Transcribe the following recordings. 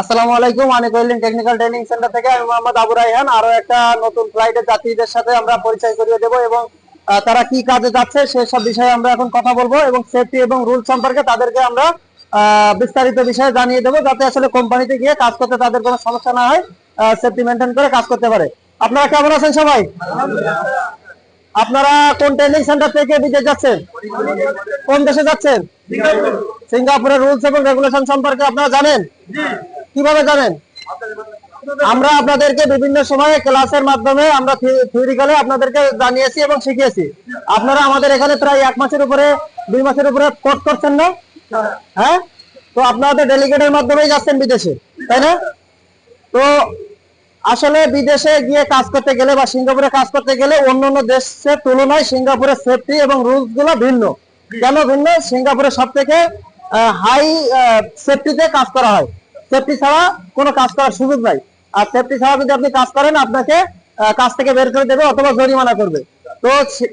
আসসালামু আলাইকুম অনেক ওয়েল্ডিং টেকনিক্যাল ট্রেনিং সেন্টার থেকে আমি মোহাম্মদ আবু রাইহান আরও একটা নতুন ফ্লাইটের যাত্রীদের সাথে আমরা পরিচয় করিয়ে দেব এবং তারা কি কাজে যাচ্ছে সেসব বিষয়ে আমরা এখন কথা বলব এবং সেফটি এবং রুল সম্পর্কে তাদেরকে আমরা বিস্তারিত বিষয়ে জানিয়ে দেবো যাতে আসলে কোম্পানিতে গিয়ে কাজ করতে তাদের কোনো সমস্যা না হয় সেফটি মেনটেন করে কাজ করতে পারে। আপনারা কেমন আছেন সবাই? আপনারা কোন ট্রেনিং সেন্টার থেকে বিদেশ যাচ্ছেন? কোন দেশে যাচ্ছেন? সিঙ্গাপুরের রুলস এবং রেগুলেশন সম্পর্কে আপনারা জানেন? কীভাবে জানেন? আমরা আপনাদেরকে বিভিন্ন সময়ে ক্লাসের মাধ্যমে আমরা থিওরিক্যালি আপনাদেরকে জানিয়েছি এবং শিখিয়েছি। আপনারা আমাদের এখানে প্রায় এক মাসের উপরে, দুই মাসের উপরে কোর্স করছেন না? হ্যাঁ? তো আপনারা তো ডেলিগেটের মাধ্যমেই যাচ্ছেন বিদেশে, তাই না? তো আসলে বিদেশে গিয়ে কাজ করতে গেলে বা সিঙ্গাপুরে কাজ করতে গেলে অন্য অন্য দেশের তুলনায় সিঙ্গাপুরের সেফটি এবং রুলসগুলো ভিন্ন। কেন ভিন্ন? সিঙ্গাপুরে সব থেকে হাই সেফটিতে কাজ করা হয়। সেফটি ছাড়া কোনো কাজ করার সুযোগ নাই। আর সেফটি ছাড়া যদি আপনি কাজ করেন, আপনাকে কাজ থেকে বের করে দেবে অথবা জরিমানা করবে। তো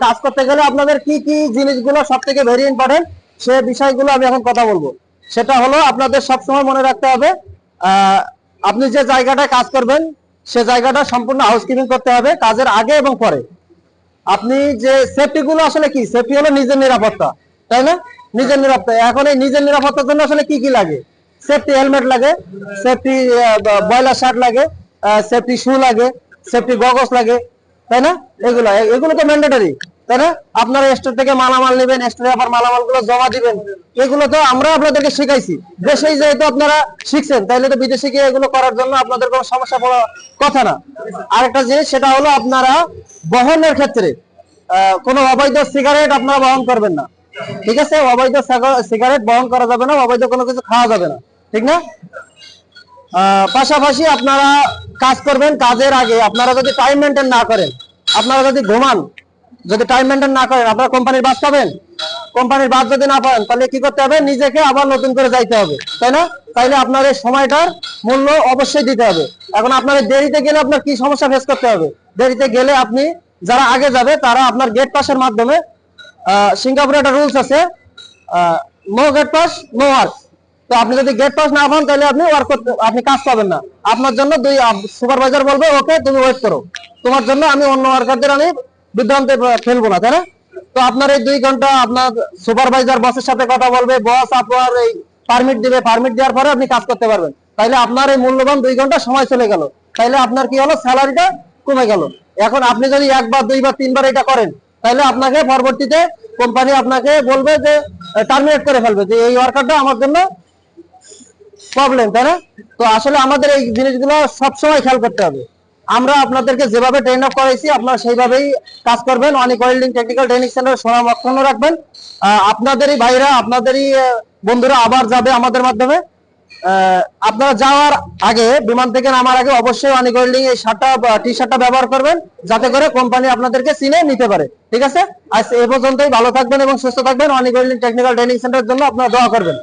কাজ করতে গেলে আপনাদের কি কি জিনিসগুলো সব থেকে ভেরি ইম্পর্টেন্ট সে বিষয়গুলো আমি এখন কথা বলব। সেটা হলো আপনাদের সবসময় মনে রাখতে হবে আপনি যে জায়গাটায় কাজ করবেন, সে জায়গাটা সম্পূর্ণ হাউসকিপিং করতে হবে কাজের আগে এবং পরে। আপনি যে সেফটি গুলো আসলে কি? সেফটি হলো নিজের নিরাপত্তা, তাই না? নিজের নিরাপত্তা। এখন এই নিজের নিরাপত্তার জন্য আসলে কি কি লাগে? সেফটি হেলমেট লাগে, সেফটি বয়লার শার্ট লাগে সেফটি শু লাগে, সেফটি গগস লাগে, তাই না? এগুলো এগুলো তো ম্যান্ডেটরি তাই না? আপনারা স্টোর থেকে মালামাল নেবেন, স্টোরে আবার মালামালগুলো জমা দিবেন। এগুলো তো আমরা আপনাদেরকে শিখাইছি। দেশেই যেহেতু আপনারা শিখছেন, তাইলে তো বিদেশে গিয়ে এগুলো করার জন্য আপনাদের কোনো সমস্যা পড়ার কথা না। আরেকটা জিনিস, সেটা হলো আপনারা বহনের ক্ষেত্রে কোনো অবৈধ সিগারেট আপনারা বহন করবেন না। ঠিক আছে, অবৈধ সিগারেট বহন করা যাবে না, অবৈধ কোনো কিছু খাওয়া যাবে না। ঠিক না? পাশাপাশি আপনারা কাজ করবেন কাজের আগে। আপনারা যদি টাইম মেনটেন না করেন, আপনারা যদি ঘুমান, যদি টাইম মেনটেন না করেন, আপনারা কোম্পানির বাস পাবেন? কোম্পানির বাস যদি না পাবেন তাহলে কি করতে হবে? নিজেকে আবার নতুন করে যাইতে হবে, তাই না? তাইলে আপনার এই সময়টার মূল্য অবশ্যই দিতে হবে। এখন আপনার দেরিতে গেলে আপনার কি সমস্যা ফেস করতে হবে? দেরিতে গেলে আপনি যারা আগে যাবে, তারা আপনার গেট পাসের মাধ্যমে সিঙ্গাপুরে একটা রুলস আছে। No gate pass no work তো আপনি যদি গেট পাস না পান, তাহলে আপনি ওয়ার্ক করতে আপনি কাজ পাবেন না। আপনার জন্য দুই সুপারভাইজার বলবে ওকে তুমি ওয়েট করো। তোমার জন্য আমি অন্য ওয়ার্কারদের আমি বিভ্রান্তে ফেলব না। তাই না? তো আপনার এই দুই ঘণ্টা আপনার সুপারভাইজার বসের সাথে কথা বলবে। বস আপনার এই পারমিট দিবে। পারমিট দেওয়ার পরে আপনি কাজ করতে পারবেন। তাইলে আপনার এই মূল্যবান দুই ঘণ্টা সময় চলে গেল। তাইলে আপনার কি হলো? স্যালারিটা কমে গেল। এখন আপনি যদি একবার দুইবার তিনবার এটা করেন তাহলে আপনাকে পরবর্তীতে কোম্পানি আপনাকে বলবে যে টার্মিনেট করে ফেলবে যে এই ওয়ার্কারটা আমার জন্য প্রবলেম তাই না? তো আসলে আমাদের এই জিনিসগুলো সবসময় খেয়াল করতে হবে। আমরা আপনাদেরকে যেভাবে ট্রেন আপ করাইছি, আপনারা সেইভাবেই কাজ করবেন। অনেক welding technical training centre Sonam অক্ষুণ্ণ রাখবেন আপনাদেরই ভাইরা, আপনাদেরই বন্ধুরা আবার যাবে আমাদের মাধ্যমে। আপনারা যাওয়ার আগে, বিমান থেকে নামার আগে অবশ্যই অনেক ওয়েল্ডিং এই শার্টটা টি শার্টটা ব্যবহার করবেন, যাতে করে কোম্পানি আপনাদেরকে চিনে নিতে পারে। ঠিক আছে? আজ এ পর্যন্তই, ভালো থাকবেন এবং সুস্থ থাকবেন। অনেক ওয়েল্ডিং টেকনিক্যাল ট্রেনিং সেন্টারের জন্য আপনারা দোয়া করবেন।